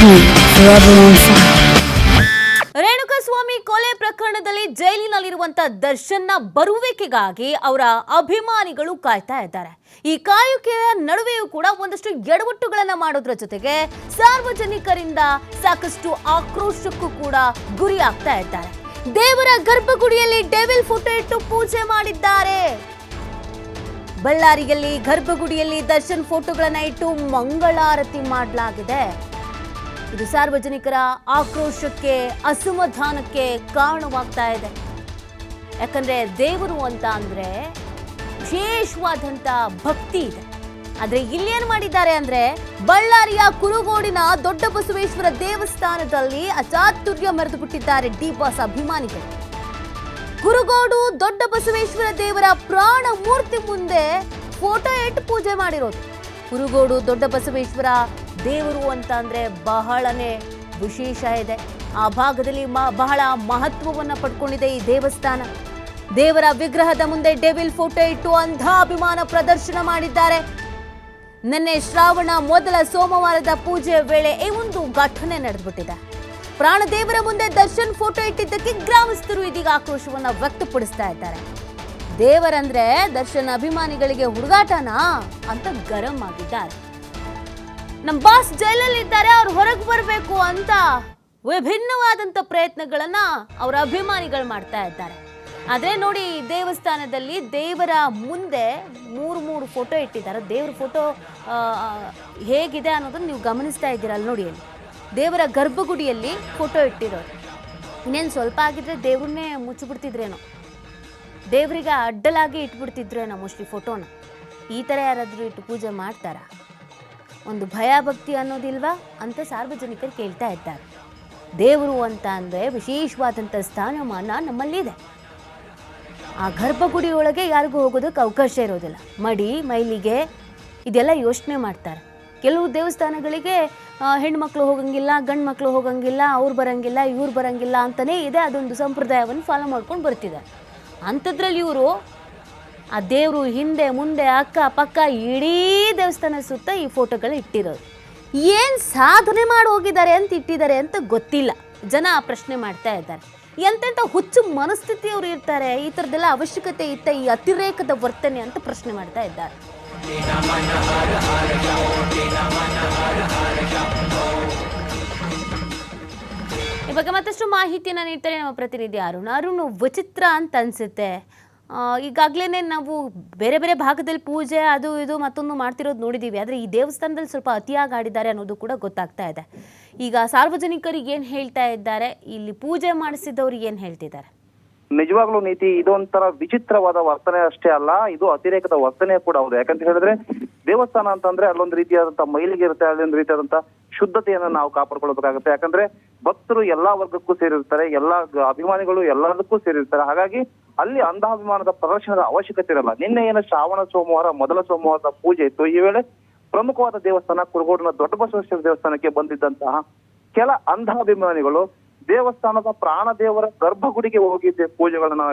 fire. Renukaswamy ಕೊಲೆ ಪ್ರಕರಣದಲ್ಲಿ ಜೈಲಿನಲ್ಲಿರುವಂತ ದರ್ಶನ್ನ ಬರುವಿಕೆಗಾಗಿ ಅವರ ಅಭಿಮಾನಿಗಳು ಕಾಯ್ತಾ ಇದ್ದಾರೆ. ಈ ಕಾಯುಕೆಯ ನಡುವೆಯೂ ಕೂಡ ಒಂದಷ್ಟು ಎಡವಟ್ಟುಗಳನ್ನ ಮಾಡೋದ್ರ ಜೊತೆಗೆ ಸಾರ್ವಜನಿಕರಿಂದ ಸಾಕಷ್ಟು ಆಕ್ರೋಶಕ್ಕೂ ಕೂಡ ಗುರಿ ಆಗ್ತಾ ಇದ್ದಾರೆ. ದೇವರ ಗರ್ಭಗುಡಿಯಲ್ಲಿ ಡೆವಿಲ್ ಫೋಟೋ ಇಟ್ಟು ಪೂಜೆ ಮಾಡಿದ್ದಾರೆ. ಬಳ್ಳಾರಿಯಲ್ಲಿ ಗರ್ಭಗುಡಿಯಲ್ಲಿ ದರ್ಶನ್ ಫೋಟೋಗಳನ್ನ ಇಟ್ಟು ಮಂಗಳಾರತಿ ಮಾಡಲಾಗಿದೆ. ಇದು ಸಾರ್ವಜನಿಕರ ಆಕ್ರೋಶಕ್ಕೆ, ಅಸಮಾಧಾನಕ್ಕೆ ಕಾರಣವಾಗ್ತಾ ಇದೆ. ಯಾಕಂದ್ರೆ ದೇವರು ಅಂತ ಅಂದ್ರೆ ವಿಶೇಷವಾದಂತ ಭಕ್ತಿ ಇದೆ. ಆದ್ರೆ ಇಲ್ಲೇನ್ ಮಾಡಿದ್ದಾರೆ ಅಂದ್ರೆ ಬಳ್ಳಾರಿಯ ಕುರುಗೋಡಿನ ದೊಡ್ಡ ಬಸವೇಶ್ವರ ದೇವಸ್ಥಾನದಲ್ಲಿ ಅಚಾತುರ್ಯ ಮೆರೆದು ಬಿಟ್ಟಿದ್ದಾರೆ ಡಿ ಬಾಸ್ ಅಭಿಮಾನಿಗಳು. ಕುರುಗೋಡು ದೊಡ್ಡ ಬಸವೇಶ್ವರ ದೇವರ ಪ್ರಾಣ ಮೂರ್ತಿ ಮುಂದೆ ಫೋಟೋ ಇಟ್ಟು ಪೂಜೆ ಮಾಡಿರೋದು. ಕುರುಗೋಡು ದೊಡ್ಡ ಬಸವೇಶ್ವರ ದೇವರು ಅಂತ ಅಂದರೆ ಬಹಳನೇ ವಿಶೇಷ ಇದೆ. ಆ ಭಾಗದಲ್ಲಿ ಮ- ಬಹಳ ಮಹತ್ವವನ್ನು ಪಡ್ಕೊಂಡಿದೆ ಈ ದೇವಸ್ಥಾನ. ದೇವರ ವಿಗ್ರಹದ ಮುಂದೆ ಡೆವಿಲ್ ಫೋಟೋ ಇಟ್ಟು ಅಂಧ ಅಭಿಮಾನ ಪ್ರದರ್ಶನ ಮಾಡಿದ್ದಾರೆ. ನಿನ್ನೆ ಶ್ರಾವಣ ಮೊದಲ ಸೋಮವಾರದ ಪೂಜೆ ವೇಳೆ ಈ ಒಂದು ಘಟನೆ ನಡೆದ್ಬಿಟ್ಟಿದೆ. ಪ್ರಾಣದೇವರ ಮುಂದೆ ದರ್ಶನ್ ಫೋಟೋ ಇಟ್ಟಿದ್ದಕ್ಕೆ ಗ್ರಾಮಸ್ಥರು ಇದೀಗ ಆಕ್ರೋಶವನ್ನ ವ್ಯಕ್ತಪಡಿಸ್ತಾ ಇದ್ದಾರೆ. ದೇವರಂದ್ರೆ ದರ್ಶನ್ ಅಭಿಮಾನಿಗಳಿಗೆ ಹುಡುಗಾಟನಾ ಅಂತ ಗರಂ ಆಗಿದ್ದಾರೆ. ನಮ್ಮ ಬಾಸ್ ಜೈಲಲ್ಲಿ ಇದ್ದಾರೆ ಅವ್ರು ಹೊರಗೆ ಬರಬೇಕು ಅಂತ ವಿಭಿನ್ನವಾದಂಥ ಪ್ರಯತ್ನಗಳನ್ನ ಅವರ ಅಭಿಮಾನಿಗಳು ಮಾಡ್ತಾ ಇದ್ದಾರೆ. ಆದರೆ ನೋಡಿ, ದೇವಸ್ಥಾನದಲ್ಲಿ ದೇವರ ಮುಂದೆ ಮೂರು ಮೂರು ಫೋಟೋ ಇಟ್ಟಿದ್ದಾರೆ. ದೇವ್ರ ಫೋಟೋ ಹೇಗಿದೆ ಅನ್ನೋದನ್ನು ನೀವು ಗಮನಿಸ್ತಾ ಇದ್ದೀರಲ್ಲ ನೋಡಿ ಅಲ್ಲಿ. ದೇವರ ಗರ್ಭಗುಡಿಯಲ್ಲಿ ಫೋಟೋ ಇಟ್ಟಿರೋರು. ಇನ್ನೇನು ಸ್ವಲ್ಪ ಆಗಿದ್ರೆ ದೇವ್ರನ್ನೇ ಮುಚ್ಚಿಬಿಡ್ತಿದ್ರೇನೋ. ದೇವರಿಗೆ ಅಡ್ಡಲಾಗಿ ಇಟ್ಬಿಡ್ತಿದ್ರೇನೋ ಮೋಸ್ಟ್ಲಿ ಫೋಟೋನ ಈ ಥರ ಯಾರಾದರೂ ಇಟ್ಟು ಪೂಜೆ ಮಾಡ್ತಾರಾ? ಒಂದು ಭಯ ಭಕ್ತಿ ಅನ್ನೋದಿಲ್ವಾ ಅಂತ ಸಾರ್ವಜನಿಕರು ಕೇಳ್ತಾ ಇದ್ದಾರೆ. ದೇವರು ಅಂತ ಅಂದರೆ ವಿಶೇಷವಾದಂಥ ಸ್ಥಾನಮಾನ ನಮ್ಮಲ್ಲಿದೆ. ಆ ಗರ್ಭಗುಡಿಯೊಳಗೆ ಯಾರಿಗೂ ಹೋಗೋದಕ್ಕೆ ಅವಕಾಶ ಇರೋದಿಲ್ಲ. ಮಡಿ, ಮೈಲಿಗೆ ಇದೆಲ್ಲ ಯೋಚನೆ ಮಾಡ್ತಾರೆ. ಕೆಲವು ದೇವಸ್ಥಾನಗಳಿಗೆ ಹೆಣ್ಮಕ್ಳು ಹೋಗಂಗಿಲ್ಲ ಗಂಡು ಮಕ್ಕಳು ಹೋಗಂಗಿಲ್ಲ, ಅವ್ರು ಬರಂಗಿಲ್ಲ, ಇವ್ರು ಬರಂಗಿಲ್ಲ ಅಂತಲೇ ಇದೆ. ಅದೊಂದು ಸಂಪ್ರದಾಯವನ್ನು ಫಾಲೋ ಮಾಡ್ಕೊಂಡು ಬರ್ತಿದ್ದಾರೆ. ಅಂಥದ್ರಲ್ಲಿ ಇವರು ಆ ದೇವರು ಹಿಂದೆ, ಮುಂದೆ, ಅಕ್ಕ ಪಕ್ಕ ಇಡೀ ದೇವಸ್ಥಾನ ಸುತ್ತ ಈ ಫೋಟೋಗಳು ಇಟ್ಟಿರೋದು. ಏನು ಸಾಧನೆ ಮಾಡಿ ಹೋಗಿದ್ದಾರೆ ಅಂತ ಇಟ್ಟಿದ್ದಾರೆ ಅಂತ ಗೊತ್ತಿಲ್ಲ. ಜನ ಆ ಪ್ರಶ್ನೆ ಮಾಡ್ತಾ ಇದ್ದಾರೆ. ಎಂತೆಂಥ ಹುಚ್ಚು ಮನಸ್ಥಿತಿಯವರು ಇರ್ತಾರೆ, ಈ ಥರದ್ದೆಲ್ಲ ಅವಶ್ಯಕತೆ ಇತ್ತ ಈ ಅತಿರೇಕದ ವರ್ತನೆ ಅಂತ ಪ್ರಶ್ನೆ ಮಾಡ್ತಾ ಇದ್ದಾರೆ. ಇವಾಗ ಮತ್ತಷ್ಟು ಮಾಹಿತಿಯನ್ನು ನೀಡ್ತಾರೆ ನಮ್ಮ ಪ್ರತಿನಿಧಿ ಅರುಣ್. ಅರುಣ್, ವಿಚಿತ್ರ ಅಂತ ಅನ್ಸುತ್ತೆ. ಈಗಾಗಲೇ ನಾವು ಬೇರೆ ಬೇರೆ ಭಾಗದಲ್ಲಿ ಪೂಜೆ, ಅದು ಇದು ಮತ್ತೊಂದು ಮಾಡ್ತಿರೋದು ನೋಡಿದ್ದೀವಿ ಆದರೆ ಈ ದೇವಸ್ಥಾನದಲ್ಲಿ ಸ್ವಲ್ಪ ಅತಿಯಾಗಿ ಆಡಿದ್ದಾರೆ ಅನ್ನೋದು ಕೂಡ ಗೊತ್ತಾಗ್ತಾ ಇದೆ. ಈಗ ಸಾರ್ವಜನಿಕರಿಗೆ ಏನು ಹೇಳ್ತಾ ಇದ್ದಾರೆ? ಇಲ್ಲಿ ಪೂಜೆ ಮಾಡಿಸಿದವ್ರಿಗೆ ಏನು ಹೇಳ್ತಿದ್ದಾರೆ? ನಿಜವಾಗ್ಲೂ ನೀತಿ, ಇದೊಂಥರ ವಿಚಿತ್ರವಾದ ವರ್ತನೆ ಅಷ್ಟೇ ಅಲ್ಲ, ಇದು ಅತಿರೇಕದ ವರ್ತನೆ ಕೂಡ ಹೌದು. ಯಾಕಂತ ಹೇಳಿದ್ರೆ, ದೇವಸ್ಥಾನ ಅಂತಂದ್ರೆ ಅಲ್ಲೊಂದು ರೀತಿಯಾದಂತ ಮೈಲಿಗೆ ಇರುತ್ತೆ, ಅಲ್ಲೊಂದು ರೀತಿಯಾದಂತ ಶುದ್ಧತೆಯನ್ನ ನಾವು ಕಾಪಾಡ್ಕೊಳ್ಬೇಕಾಗುತ್ತೆ. ಯಾಕಂದ್ರೆ ಭಕ್ತರು ಎಲ್ಲಾ ವರ್ಗಕ್ಕೂ ಸೇರಿರ್ತಾರೆ, ಎಲ್ಲಾ ಅಭಿಮಾನಿಗಳು ಎಲ್ಲದಕ್ಕೂ ಸೇರಿರ್ತಾರೆ. ಹಾಗಾಗಿ ಅಲ್ಲಿ ಅಂಧಾಭಿಮಾನದ ಪ್ರದರ್ಶನದ ಅವಶ್ಯಕತೆ ಇರಲ್ಲ. ನಿನ್ನೆ ಏನು ಶ್ರಾವಣ ಸೋಮವಾರ, ಮೊದಲ ಸೋಮವಾರದ ಪೂಜೆ ಇತ್ತು. ಈ ವೇಳೆ ಪ್ರಮುಖವಾದ ದೇವಸ್ಥಾನ ಕುರುಗೋಡಿನ ದೊಡ್ಡ ಬಸವೇಶ್ವರ ದೇವಸ್ಥಾನಕ್ಕೆ ಬಂದಿದ್ದಂತಹ ಕೆಲ ಅಂಧಾಭಿಮಾನಿಗಳು ದೇವಸ್ಥಾನದ ಪ್ರಾಣ ದೇವರ ಗರ್ಭಗುಡಿಗೆ ಹೋಗಿದ್ದೆ ಪೂಜೆಗಳನ್ನ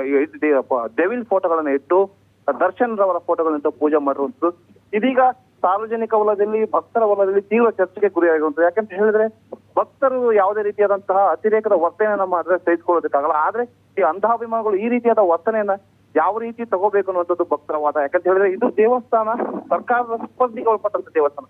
ದೇವಿನ ಫೋಟೋಗಳನ್ನ ಇಟ್ಟು ದರ್ಶನ್ ರವರ ಫೋಟೋಗಳನ್ನ ಪೂಜೆ ಮಾಡಿರುವಂತದ್ದು ಇದೀಗ ಸಾರ್ವಜನಿಕ ವಲಯದಲ್ಲಿ, ಭಕ್ತರ ವಲಯದಲ್ಲಿ ತೀವ್ರ ಚರ್ಚೆಗೆ ಗುರಿಯಾಗಿರುವಂತದ್ದು ಯಾಕಂತ ಹೇಳಿದ್ರೆ, ಭಕ್ತರು ಯಾವುದೇ ರೀತಿಯಾದಂತಹ ಅತಿರೇಕದ ವರ್ತನೆಯನ್ನ ಮಾಡಿದ್ರೆ ಸಹಿಸಿಕೊಳ್ಳೋದಕ್ಕಾಗಲ್ಲ. ಆದ್ರೆ ಈ ಅಂಧಾಭಿಮಾನಿಗಳು ಈ ರೀತಿಯಾದ ವರ್ತನೆಯನ್ನ ಯಾವ ರೀತಿ ತಗೋಬೇಕು ಅನ್ನುವಂಥದ್ದು ಭಕ್ತರ ವಾದ. ಯಾಕಂತ ಹೇಳಿದ್ರೆ, ಇದು ದೇವಸ್ಥಾನ ಸರ್ಕಾರದ ಸ್ಪರ್ಧಿಗೆ ಒಳಪಟ್ಟಂತ ದೇವಸ್ಥಾನ.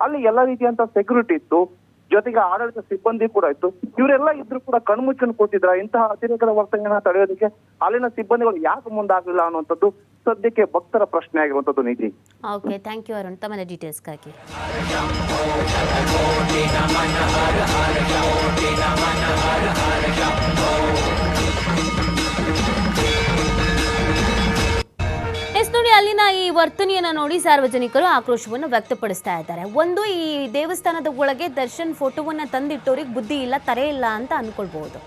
ಅಲ್ಲಿ ಎಲ್ಲ ರೀತಿಯಂತ ಸೆಕ್ಯೂರಿಟಿ ಇತ್ತು. ಜೊತೆಗೆ ಆಡಳಿತ ಸಿಬ್ಬಂದಿ ಕೂಡ ಇತ್ತು ಇವರೆಲ್ಲ ಇದ್ರು ಕೂಡ ಕಣ್ಮುಚ್ಚನ್ನು ಕೊಟ್ಟಿದ್ರ ಇಂತಹ ಅತಿರೇಕದ ವರ್ತನೆಯನ್ನ ತಡೆಯೋದಕ್ಕೆ ಅಲ್ಲಿನ ಸಿಬ್ಬಂದಿಗಳು ಯಾಕೆ ಮುಂದಾಗಲಿಲ್ಲ ಅನ್ನುವಂಥದ್ದು ಸದ್ಯಕ್ಕೆ ಭಕ್ತರ ಪ್ರಶ್ನೆ ಆಗಿರುವಂತದ್ದು ನಿಧಿ ಓಕೆ ಥ್ಯಾಂಕ್ ಯು ಅರುಣ್ ತಮ್ಮ ಡೀಟೇಲ್ಸ್ಗಾಗಿ ವರ್ತನೆಯನ್ನ ನೋಡಿ ಸಾರ್ವಜನಿಕರು ಆಕ್ರೋಶವನ್ನು ವ್ಯಕ್ತಪಡಿಸ್ತಾ ಇದ್ದಾರೆ. ಒಂದು, ಈ ದೇವಸ್ಥಾನದ ಒಳಗೆ ದರ್ಶನ್ ಫೋಟೋವನ್ನು ತಂದಿಟ್ಟೋರಿಗೆ ಬುದ್ಧಿ ಇಲ್ಲ ತರೆ ಇಲ್ಲ ಅಂತ ಅಂದ್ಕೊಳ್ಬೋದು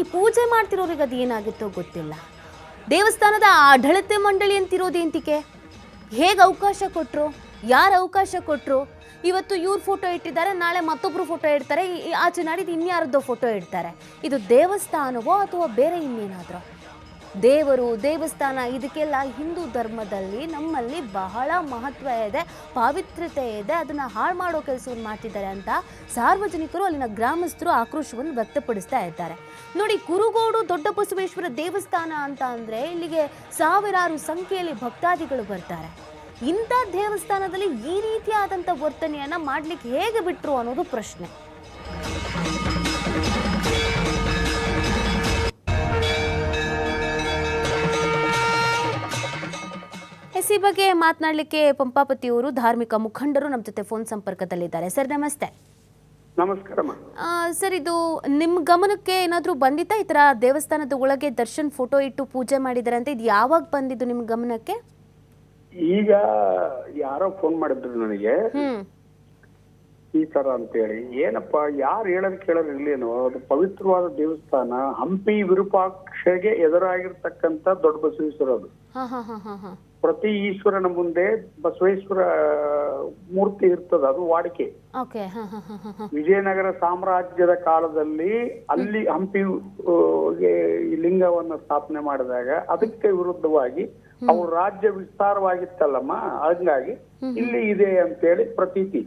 ಈ ಪೂಜೆ ಮಾಡ್ತಿರೋರಿಗೆ ಅದು ಏನಾಗಿತ್ತೋ ಗೊತ್ತಿಲ್ಲ. ದೇವಸ್ಥಾನದ ಆಡಳಿತ ಮಂಡಳಿ ಅಂತಿರೋದು ಎಂತಿಕೆ? ಹೇಗೆ ಅವಕಾಶ ಕೊಟ್ಟರು ಯಾರು ಅವಕಾಶ ಕೊಟ್ಟರು ಇವತ್ತು ಇವ್ರ ಫೋಟೋ ಇಟ್ಟಿದ್ದಾರೆ, ನಾಳೆ ಮತ್ತೊಬ್ಬರು ಫೋಟೋ ಇಡ್ತಾರೆ ಆಚೆ ನಾಡಿದ್ದು ಇನ್ಯಾರದ್ದೋ ಫೋಟೋ ಇಡ್ತಾರೆ. ಇದು ದೇವಸ್ಥಾನವೋ ಅಥವಾ ಬೇರೆ ಇನ್ನೇನಾದ್ರೂ? ದೇವರು, ದೇವಸ್ಥಾನ, ಇದಕ್ಕೆಲ್ಲ ಹಿಂದೂ ಧರ್ಮದಲ್ಲಿ ನಮ್ಮಲ್ಲಿ ಬಹಳ ಮಹತ್ವ ಇದೆ, ಪಾವಿತ್ರ್ಯತೆ ಇದೆ, ಅದನ್ನು ಹಾಳು ಮಾಡೋ ಕೆಲಸವನ್ನು ಮಾಡ್ತಿದ್ದಾರೆ ಅಂತ ಸಾರ್ವಜನಿಕರು ಅಲ್ಲಿನ ಗ್ರಾಮಸ್ಥರು ಆಕ್ರೋಶವನ್ನು ವ್ಯಕ್ತಪಡಿಸ್ತಾ ಇದ್ದಾರೆ. ನೋಡಿ, ಕುರುಗೋಡು ದೊಡ್ಡ ಬಸವೇಶ್ವರ ದೇವಸ್ಥಾನ ಅಂತ ಅಂದರೆ ಇಲ್ಲಿಗೆ ಸಾವಿರಾರು ಸಂಖ್ಯೆಯಲ್ಲಿ ಭಕ್ತಾದಿಗಳು ಬರ್ತಾರೆ. ಇಂಥ ದೇವಸ್ಥಾನದಲ್ಲಿ ಈ ರೀತಿಯಾದಂಥ ವರ್ತನೆಯನ್ನು ಮಾಡ್ಲಿಕ್ಕೆ ಹೇಗೆ ಬಿಟ್ಟರು ಅನ್ನೋದು ಪ್ರಶ್ನೆ. ಎಸ್ ಈ ಬಗ್ಗೆ ಮಾತನಾಡಲಿಕ್ಕೆ ಪಂಪಾಪತಿಯವರು ಧಾರ್ಮಿಕ ಮುಖಂಡರು ನಮ್ಮ ಜೊತೆ ಫೋನ್ ಸಂಪರ್ಕದಲ್ಲಿದ್ದಾರೆ. ಸರ್ ನಮಸ್ತೆ. ನಮಸ್ಕಾರ ಸರ್ ಇದು ನಿಮ್ಮ ಗಮನಕ್ಕೆ ಏನಾದರೂ ಬಂದಿತ್ತಾ? ಈ ಥರ ದೇವಸ್ಥಾನದ ಒಳಗೆ ದರ್ಶನ್ ಫೋಟೋ ಇಟ್ಟು ಪೂಜೆ ಮಾಡಿದ್ದಾರೆ ಅಂತ ಇದು ಯಾವಾಗ ಬಂದಿದ್ದು ನಿಮ್ಮ ಗಮನಕ್ಕೆ? ಈಗ ಯಾರೋ ಫೋನ್ ಮಾಡಿದ್ರು ನನಗೆ. ಹ್ಮ್. ಈ ತರ ಅಂತ ಹೇಳಿ ಏನಪ್ಪ ಯಾರು ಹೇಳೋದು ಕೇಳೋದು ಇರ್ಲೇನೋ ಅದು ಪವಿತ್ರವಾದ ದೇವಸ್ಥಾನ ಹಂಪಿ ವಿರೂಪಾಕ್ಷಗೆ ಎದುರಾಗಿರ್ತಕ್ಕಂತ ದೊಡ್ಡ ಬಸವೇಶ್ವರ ಅದು. ಹಾ ಹಾ ಹಾ ಹಾ ಹಾ. ಪ್ರತಿ ಈಶ್ವರನ ಮುಂದೆ ಬಸವೇಶ್ವರ ಮೂರ್ತಿ ಇರ್ತದ ಅದು ವಾಡಿಕೆ. ಓಕೆ ವಿಜಯನಗರ ಸಾಮ್ರಾಜ್ಯದ ಕಾಲದಲ್ಲಿ ಅಲ್ಲಿ ಹಂಪಿ ಈ ಲಿಂಗವನ್ನ ಸ್ಥಾಪನೆ ಮಾಡಿದಾಗ ಅದಕ್ಕೆ ವಿರುದ್ಧವಾಗಿ ಅವ್ರ ರಾಜ್ಯ ವಿಸ್ತಾರವಾಗಿತ್ತಲ್ಲಮ್ಮ ಹಂಗಾಗಿ ಇಲ್ಲಿ ಇದೆ ಅಂತೇಳಿ ಪ್ರತೀತಿ.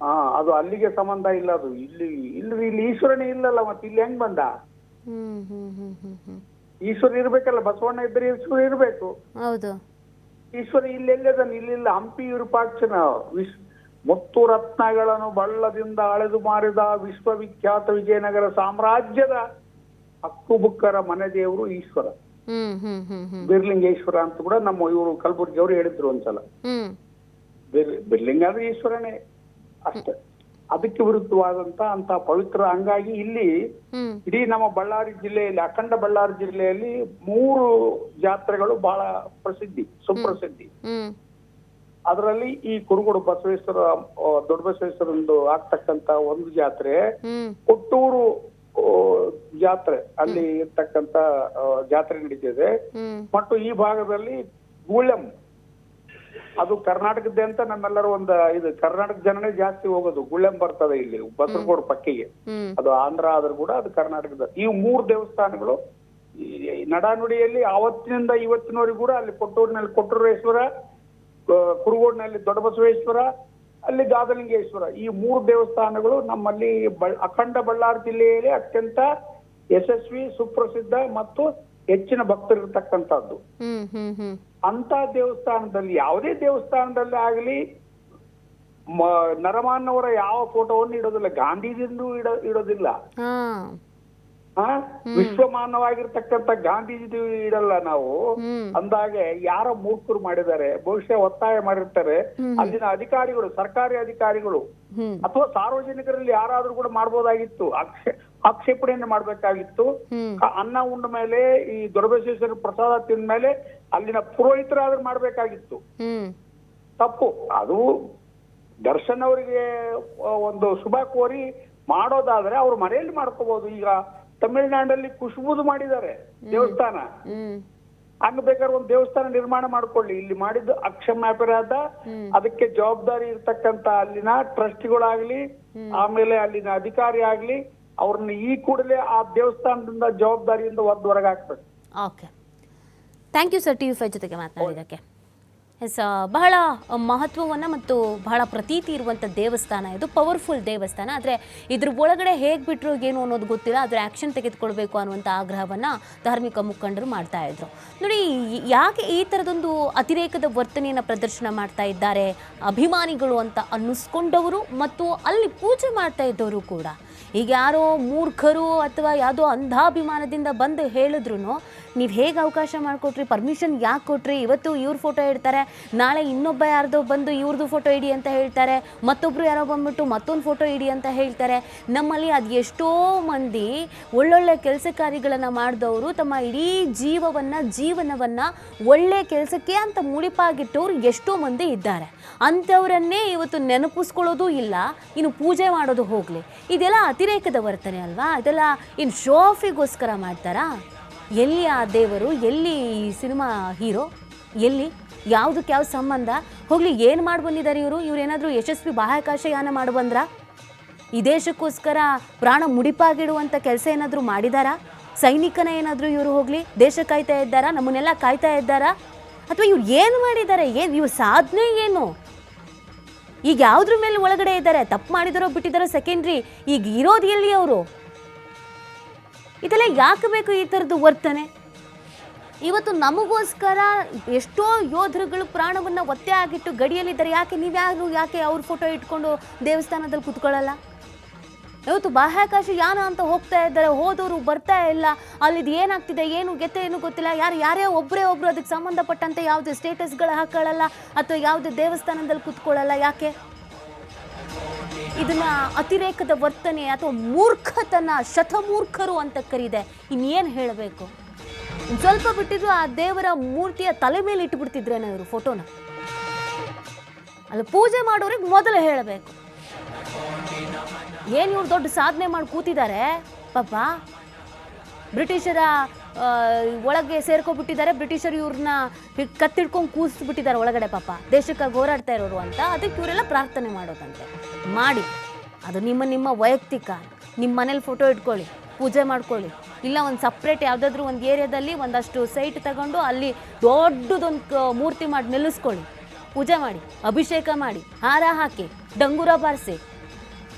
ಹಾ ಅದು ಅಲ್ಲಿಗೆ ಸಂಬಂಧ ಇಲ್ಲ ಅದು. ಇಲ್ಲಿ ಇಲ್ಲಿ ಇಲ್ಲಿ ಈಶ್ವರನೇ ಇಲ್ಲಲ್ಲ ಮತ್ತೆ ಇಲ್ಲಿ ಹೆಂಗ್ ಬಂದ? ಈಶ್ವರ ಇರ್ಬೇಕಲ್ಲ ಬಸವಣ್ಣ ಇದ್ರೆ ಈಶ್ವರ ಇರ್ಬೇಕು. ಹೌದು. ಈಶ್ವರ ಇಲ್ಲಿ ಎಲ್ಲಿದಾನೆ? ಇಲ್ಲಿಲ್ಲ ಹಂಪಿ ವಿರೂಪಾಕ್ಷನ ವಿಶ್ ಮುತ್ತು ರತ್ನಗಳನ್ನು ಬಳ್ಳದಿಂದ ಅಳೆದು ಮಾರಿದ ವಿಶ್ವವಿಖ್ಯಾತ ವಿಜಯನಗರ ಸಾಮ್ರಾಜ್ಯದ ಹಕ್ಕುಬುಕ್ಕರ ಮನೆ ದೇವರು ಈಶ್ವರ. ಬಿರ್ಲಿಂಗೇಶ್ವರ ಅಂತ ಕೂಡ ನಮ್ಮ ಇವರು ಕಲಬುರ್ಗಿ ಅವರು ಹೇಳಿದ್ರು ಒಂದ್ಸಲ. ಸಲ ಬಿರ್ ಬಿರ್ಲಿಂಗ ಅಂದ್ರೆ ಈಶ್ವರನೇ ಅಷ್ಟೇ. ಅದಕ್ಕೆ ವಿರುದ್ಧವಾದಂತ ಅಂತ ಪವಿತ್ರ ಹಂಗಾಗಿ ಇಲ್ಲಿ ಇಡೀ ನಮ್ಮ ಬಳ್ಳಾರಿ ಜಿಲ್ಲೆಯಲ್ಲಿ ಅಖಂಡ ಬಳ್ಳಾರಿ ಜಿಲ್ಲೆಯಲ್ಲಿ ಮೂರು ಜಾತ್ರೆಗಳು ಬಹಳ ಪ್ರಸಿದ್ಧಿ ಸುಪ್ರಸಿದ್ಧಿ. ಅದರಲ್ಲಿ ಈ ಕುರುಗೋಡು ಬಸವೇಶ್ವರ ದೊಡ್ಡ ಬಸವೇಶ್ವರಂದು ಆಗ್ತಕ್ಕಂತ ಒಂದು ಜಾತ್ರೆ ಕೊಟ್ಟೂರು ಜಾತ್ರೆ ಅಲ್ಲಿ ಇರ್ತಕ್ಕಂತ ಜಾತ್ರೆ ನಡೀತಿದೆ. ಮತ್ತು ಈ ಭಾಗದಲ್ಲಿ ಗೂಳೆಂ ಅದು ಕರ್ನಾಟಕದ್ದೇ ಅಂತ ನಮ್ಮೆಲ್ಲರೂ ಒಂದು ಇದು ಕರ್ನಾಟಕ ಜನನೇ ಜಾಸ್ತಿ ಹೋಗೋದು. ಗುಳ್ಳೆಂ ಬರ್ತದೆ ಇಲ್ಲಿ ಬಸರಗೋಡು ಪಕ್ಕಿಗೆ. ಅದು ಆಂಧ್ರ ಆದ್ರೂ ಕೂಡ ಅದು ಕರ್ನಾಟಕದ. ಈ ಮೂರು ದೇವಸ್ಥಾನಗಳು ನಡಾನುಡಿಯಲ್ಲಿ ಆವತ್ತಿನಿಂದ ಇವತ್ತಿನವರೆಗೂ ಕೂಡ ಅಲ್ಲಿ ಕೊಟ್ಟೂರಿನಲ್ಲಿ ಕೊಟ್ಟೂರೇಶ್ವರ ಕುರುಗೋಡ್ನಲ್ಲಿ ಕುರುಗೋಡಿನಲ್ಲಿ ದೊಡ್ಡ ಬಸವೇಶ್ವರ ಅಲ್ಲಿ ಗಾದಲಿಂಗೇಶ್ವರ. ಈ ಮೂರು ದೇವಸ್ಥಾನಗಳು ನಮ್ಮಲ್ಲಿ ಅಖಂಡ ಬಳ್ಳಾರಿ ಜಿಲ್ಲೆಯಲ್ಲಿ ಅತ್ಯಂತ ಯಶಸ್ವಿ ಸುಪ್ರಸಿದ್ಧ ಮತ್ತು ಹೆಚ್ಚಿನ ಭಕ್ತರಿರ್ತಕ್ಕಂಥದ್ದು ಅಂತ ದೇವಸ್ಥಾನದಲ್ಲಿ ಯಾವುದೇ ದೇವಸ್ಥಾನದಲ್ಲಿ ಆಗಲಿ ನರಮಾನವರ ಯಾವ ಫೋಟೋವನ್ನು ಇಡೋದಿಲ್ಲ ಗಾಂಧೀಜಿಂದು ಇಡ ಇಡೋದಿಲ್ಲ. ಹಾ ವಿಶ್ವಮಾನವಾಗಿರ್ತಕ್ಕಂಥ ಗಾಂಧೀಜಿ ಇಡಲ್ಲ ನಾವು. ಅಂದಾಗೆ ಯಾರೋ ಮೂರ್ಖರು ಮಾಡಿದ್ದಾರೆ. ಬಹುಶಃ ಒತ್ತಾಯ ಮಾಡಿರ್ತಾರೆ. ಅಲ್ಲಿನ ಅಧಿಕಾರಿಗಳು ಸರ್ಕಾರಿ ಅಧಿಕಾರಿಗಳು. ಅಥವಾ ಸಾರ್ವಜನಿಕರಲ್ಲಿ ಯಾರಾದ್ರೂ ಕೂಡ ಮಾಡ್ಬೋದಾಗಿತ್ತು. ಆಕ್ಷೇ ಆಕ್ಷೇಪಣೆಯನ್ನು ಮಾಡ್ಬೇಕಾಗಿತ್ತು. ಅನ್ನ ಉಂಡ ಮೇಲೆ ಈ ದೊಡ್ಡಬಸವೇಶ್ವರ ಪ್ರಸಾದ ತಿಂದ ಮೇಲೆ ಅಲ್ಲಿನ ಪುರೋಹಿತರಾದ್ರೂ ಮಾಡ್ಬೇಕಾಗಿತ್ತು. ತಪ್ಪು. ಅದು ದರ್ಶನ್ ಅವರಿಗೆ ಒಂದು ಶುಭ ಕೋರಿ ಮಾಡೋದಾದ್ರೆ ಅವ್ರು ಮನೆಯಲ್ಲಿ ಮಾಡ್ಕೋಬಹುದು ಈಗ ತಮಿಳುನಾಡಲ್ಲಿ ಕುಶುಬುದು ಮಾಡಿದ್ದಾರೆ ದೇವಸ್ಥಾನ. ಹಂಗ ಬೇಕಾದ್ರೆ ಒಂದು ದೇವಸ್ಥಾನ ನಿರ್ಮಾಣ ಮಾಡ್ಕೊಳ್ಳಿ. ಇಲ್ಲಿ ಮಾಡಿದ್ದು ಅಕ್ಷಮ ಅಪರಾಧ ಅದಕ್ಕೆ ಜವಾಬ್ದಾರಿ ಇರ್ತಕ್ಕಂತ ಅಲ್ಲಿನ ಟ್ರಸ್ಟಿಗಳಾಗ್ಲಿ ಆಮೇಲೆ ಅಲ್ಲಿನ ಅಧಿಕಾರಿ ಆಗ್ಲಿ ಅವ್ರನ್ನ ಈ ಕೂಡಲೇ ಆ ದೇವಸ್ಥಾನದಿಂದ ಜವಾಬ್ದಾರಿಯಿಂದ ಒದ್ದು ಹೊರಗೆ ಹಾಕ್ಬೇಕು okay thank you sir TV five ಜೊತೆಗೆ ಮಾತನಾಡಿದ್ದಕ್ಕೆ. ಎಸ್ ಬಹಳ ಮಹತ್ವವನ್ನು ಮತ್ತು ಬಹಳ ಪ್ರತೀತಿ ಇರುವಂಥ ದೇವಸ್ಥಾನ ಇದು. ಪವರ್ಫುಲ್ ದೇವಸ್ಥಾನ. ಆದರೆ ಇದ್ರ ಒಳಗಡೆ ಹೇಗೆ ಬಿಟ್ಟರು ಏನು ಅನ್ನೋದು ಗೊತ್ತಿಲ್ಲ. ಅದರ ಆ್ಯಕ್ಷನ್ ತೆಗೆದುಕೊಳ್ಬೇಕು ಅನ್ನುವಂಥ ಆಗ್ರಹವನ್ನು ಧಾರ್ಮಿಕ ಮುಖಂಡರು ಮಾಡ್ತಾ ಇದ್ರು. ನೋಡಿ, ಯಾಕೆ ಈ ಥರದೊಂದು ಅತಿರೇಕದ ವರ್ತನೆಯನ್ನು ಪ್ರದರ್ಶನ ಮಾಡ್ತಾ ಇದ್ದಾರೆ, ಅಭಿಮಾನಿಗಳು ಅಂತ ಅನ್ನಿಸ್ಕೊಂಡವರು ಮತ್ತು ಅಲ್ಲಿ ಪೂಜೆ ಮಾಡ್ತಾ ಇದ್ದವರು ಕೂಡ? ಈಗ ಯಾರೋ ಮೂರ್ಖರು ಅಥವಾ ಯಾವುದೋ ಅಂಧಾಭಿಮಾನದಿಂದ ಬಂದು ಹೇಳಿದ್ರು ನೀವು ಹೇಗೆ ಅವಕಾಶ ಮಾಡಿಕೊಟ್ರಿ ಪರ್ಮಿಷನ್ ಯಾಕೆ ಕೊಟ್ರಿ? ಇವತ್ತು ಇವ್ರ ಫೋಟೋ ಇಡ್ತಾರೆ, ನಾಳೆ ಇನ್ನೊಬ್ಬ ಯಾರ್ದೋ ಬಂದು ಇವ್ರದ್ದು ಫೋಟೋ ಇಡಿ ಅಂತ ಹೇಳ್ತಾರೆ ಮತ್ತೊಬ್ಬರು ಯಾರೋ ಬಂದ್ಬಿಟ್ಟು ಮತ್ತೊಂದು ಫೋಟೋ ಇಡಿ ಅಂತ ಹೇಳ್ತಾರೆ. ನಮ್ಮಲ್ಲಿ ಅದು ಎಷ್ಟೋ ಮಂದಿ ಒಳ್ಳೊಳ್ಳೆ ಕೆಲಸ ಕಾರ್ಯಗಳನ್ನು ಮಾಡಿದವರು ತಮ್ಮ ಇಡೀ ಜೀವವನ್ನು, ಜೀವನವನ್ನು ಒಳ್ಳೆ ಕೆಲಸಕ್ಕೆ ಅಂತ ಮುಡಿಪಾಗಿಟ್ಟವರು ಎಷ್ಟೋ ಮಂದಿ ಇದ್ದಾರೆ. ಅಂಥವರನ್ನೇ ಇವತ್ತು ನೆನಪಿಸ್ಕೊಳ್ಳೋದು ಇಲ್ಲ, ಇನ್ನು ಪೂಜೆ ಮಾಡೋದು ಹೋಗಲಿ. ಇದೆಲ್ಲ ಅತಿರೇಕದ ವರ್ತನೆ ಅಲ್ವಾ? ಇದೆಲ್ಲ ಇನ್ನು ಶೋ ಆಫಿಗೋಸ್ಕರ ಮಾಡ್ತಾರಾ? ಎಲ್ಲಿ ಆ ದೇವರು, ಎಲ್ಲಿ ಈ ಸಿನಿಮಾ ಹೀರೋ, ಎಲ್ಲಿ? ಯಾವುದಕ್ಕೆ ಯಾವ ಸಂಬಂಧ? ಹೋಗಲಿ, ಏನು ಮಾಡಿ ಬಂದಿದ್ದಾರೆ ಇವರು? ಇವ್ರು ಏನಾದರೂ ಯಶಸ್ವಿ ಬಾಹ್ಯಾಕಾಶ ಯಾನ ಮಾಡಿ ಬಂದ್ರಾ? ಈ ದೇಶಕ್ಕೋಸ್ಕರ ಪ್ರಾಣ ಮುಡಿಪಾಗಿಡುವಂಥ ಕೆಲಸ ಏನಾದರೂ ಮಾಡಿದಾರಾ? ಸೈನಿಕನ ಏನಾದರೂ ಇವರು ಹೋಗಲಿ, ದೇಶ ಕಾಯ್ತಾ ಇದ್ದಾರಾ? ನಮ್ಮನ್ನೆಲ್ಲ ಕಾಯ್ತಾ ಇದ್ದಾರಾ? ಅಥವಾ ಇವ್ರು ಏನು ಮಾಡಿದ್ದಾರೆ ಏನು ಇವ್ರ ಸಾಧನೆ ಏನು? ಈಗ ಯಾವುದ್ರ ಮೇಲೆ ಒಳಗಡೆ ಇದ್ದಾರೆ? ತಪ್ಪು ಮಾಡಿದಾರೋ ಬಿಟ್ಟಿದ್ದಾರೋ ಸೆಕೆಂಡ್ರಿ ಈಗ ಇರೋದು ಎಲ್ಲಿ ಅವರು? ಇದೆಲ್ಲ ಯಾಕೆ ಬೇಕು ಈ ಥರದ್ದು ವರ್ತನೆ? ಇವತ್ತು ನಮಗೋಸ್ಕರ ಎಷ್ಟೋ ಯೋಧರುಗಳು ಪ್ರಾಣವನ್ನು ಒತ್ತೆ ಆಗಿಟ್ಟು ಗಡಿಯಲ್ಲಿದ್ದಾರೆ. ಯಾಕೆ, ನೀವ್ಯಾರು ಯಾಕೆ ಅವ್ರ ಫೋಟೋ ಇಟ್ಕೊಂಡು ದೇವಸ್ಥಾನದಲ್ಲಿ ಕುತ್ಕೊಳ್ಳಲ್ಲ? ಇವತ್ತು ಬಾಹ್ಯಾಕಾಶ ಯಾನ ಅಂತ ಹೋಗ್ತಾ ಇದ್ದಾರೆ, ಹೋದವರು ಬರ್ತಾ ಇಲ್ಲ, ಅಲ್ಲಿದು ಏನಾಗ್ತಿದೆ, ಏನು ಗೆತ್ತೆ ಏನು ಗೊತ್ತಿಲ್ಲ, ಯಾರು, ಯಾರೇ ಒಬ್ಬರೇ ಒಬ್ರು ಅದಕ್ಕೆ ಸಂಬಂಧಪಟ್ಟಂತೆ ಯಾವುದೇ ಸ್ಟೇಟಸ್ಗಳು ಹಾಕೊಳ್ಳಲ್ಲ, ಅಥವಾ ಯಾವುದೇ ದೇವಸ್ಥಾನದಲ್ಲಿ ಕೂತ್ಕೊಳ್ಳಲ್ಲ, ಯಾಕೆ? ಇದನ್ನ ಅತಿರೇಕದ ವರ್ತನೆ ಅಥವಾ ಮೂರ್ಖತನ, ಶತಮೂರ್ಖರು ಅಂತ ಕರೀದೆ. ಇನ್ನೇನು ಹೇಳಬೇಕು? ಸ್ವಲ್ಪ ಬಿಟ್ಟಿದ್ರು ಆ ದೇವರ ಮೂರ್ತಿಯ ತಲೆ ಮೇಲೆ ಇಟ್ಬಿಡ್ತಿದ್ರೇನೋ ಇವರು ಫೋಟೋನ ಅಲ್ಲಿ ಪೂಜೆ ಮಾಡೋರಿಗೆ ಮೊದಲು ಹೇಳಬೇಕು. ಏನು ಇವ್ರು ದೊಡ್ಡ ಸಾಧನೆ ಮಾಡಿ ಕೂತಿದ್ದಾರೆ? ಪಾಪ, ಬ್ರಿಟಿಷರ ಒಳಗೆ ಸೇರ್ಕೊಬಿಟ್ಟಿದ್ದಾರೆ. ಬ್ರಿಟಿಷರು ಇವ್ರನ್ನ ಕತ್ತಿಡ್ಕೊಂಡು ಕೂರಿಸ್ಬಿಟ್ಟಿದ್ದಾರೆ ಒಳಗಡೆ ಪಾಪ. ದೇಶಕ್ಕಾಗಿ ಹೋರಾಡ್ತಾ ಇರೋರು ಅಂತ. ಅದಕ್ಕೆ ಇವರೆಲ್ಲ ಪ್ರಾರ್ಥನೆ ಮಾಡೋದಂತೆ. ಮಾಡಿ. ಅದು ನಿಮ್ಮ ನಿಮ್ಮ ವೈಯಕ್ತಿಕ. ನಿಮ್ಮ ಮನೇಲಿ ಫೋಟೋ ಇಟ್ಕೊಳ್ಳಿ. ಪೂಜೆ ಮಾಡ್ಕೊಳ್ಳಿ. ಇಲ್ಲ ಒಂದು ಸಪ್ರೇಟ್ ಯಾವುದಾದ್ರೂ ಒಂದು ಏರಿಯಾದಲ್ಲಿ ಒಂದಷ್ಟು ಸೈಟ್ ತಗೊಂಡು ಅಲ್ಲಿ ದೊಡ್ಡದೊಂದು ಮೂರ್ತಿ ಮಾಡಿ ನಿಲ್ಲಿಸ್ಕೊಳ್ಳಿ. ಪೂಜೆ ಮಾಡಿ, ಅಭಿಷೇಕ ಮಾಡಿ, ಹಾರ ಹಾಕಿ, ಡಂಗೂರ ಬಾರಿಸಿ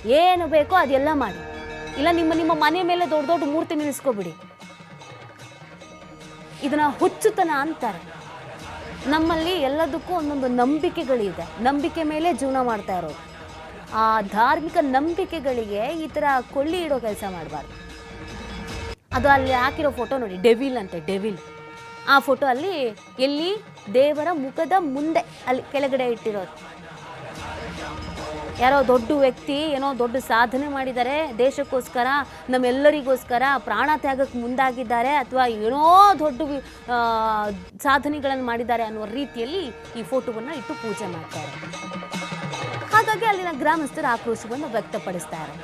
ಏನು ಬೇಕೋ ಅದೆಲ್ಲ ಮಾಡಿ. ಇಲ್ಲ, ನಿಮ್ಮ ನಿಮ್ಮ ಮನೆ ಮೇಲೆ ದೊಡ್ಡ ದೊಡ್ಡ ಮೂರ್ತಿ ನಿಲ್ಲಿಸ್ಕೊಬಿಡಿ. ಇದನ್ನ ಹುಚ್ಚುತನ ಅಂತಾರೆ. ನಮ್ಮಲ್ಲಿ ಎಲ್ಲದಕ್ಕೂ ಒಂದೊಂದು ನಂಬಿಕೆಗಳಿದೆ. ನಂಬಿಕೆ ಮೇಲೆ ಜೀವನ ಮಾಡ್ತಾ ಇರೋದು ಆ ಧಾರ್ಮಿಕ ನಂಬಿಕೆಗಳಿಗೆ ಈ ಥರ ಕೊಳ್ಳಿ ಇಡೋ ಕೆಲಸ ಮಾಡಬಾರ್ದು. ಅದು ಅಲ್ಲಿ ಹಾಕಿರೋ ಫೋಟೋ ನೋಡಿ, ಡೆವಿಲ್ ಅಂತೆ, ಡೆವಿಲ್. ಆ ಫೋಟೋ ಅಲ್ಲಿ ಎಲ್ಲಿ ದೇವರ ಮುಖದ ಮುಂದೆ, ಅಲ್ಲಿ ಕೆಳಗಡೆ ಇಟ್ಟಿರೋದು. ಯಾರೋ ದೊಡ್ಡ ವ್ಯಕ್ತಿ ಏನೋ ದೊಡ್ಡ ಸಾಧನೆ ಮಾಡಿದ್ದಾರೆ. ದೇಶಕ್ಕೋಸ್ಕರ, ನಮ್ಮೆಲ್ಲರಿಗೋಸ್ಕರ ಪ್ರಾಣ ತ್ಯಾಗಕ್ಕೆ ಮುಂದಾಗಿದ್ದಾರೆ ಅಥವಾ ಏನೋ ದೊಡ್ಡ ಸಾಧನೆಗಳನ್ನು ಮಾಡಿದ್ದಾರೆ ಅನ್ನೋ ರೀತಿಯಲ್ಲಿ ಈ ಫೋಟೋವನ್ನು ಇಟ್ಟು ಪೂಜೆ ಮಾಡ್ತಾರೆ ಹಾಗಾಗಿ ಅಲ್ಲಿನ ಗ್ರಾಮಸ್ಥರು ಆಕ್ರೋಶವನ್ನು ವ್ಯಕ್ತಪಡಿಸ್ತಾರೆ.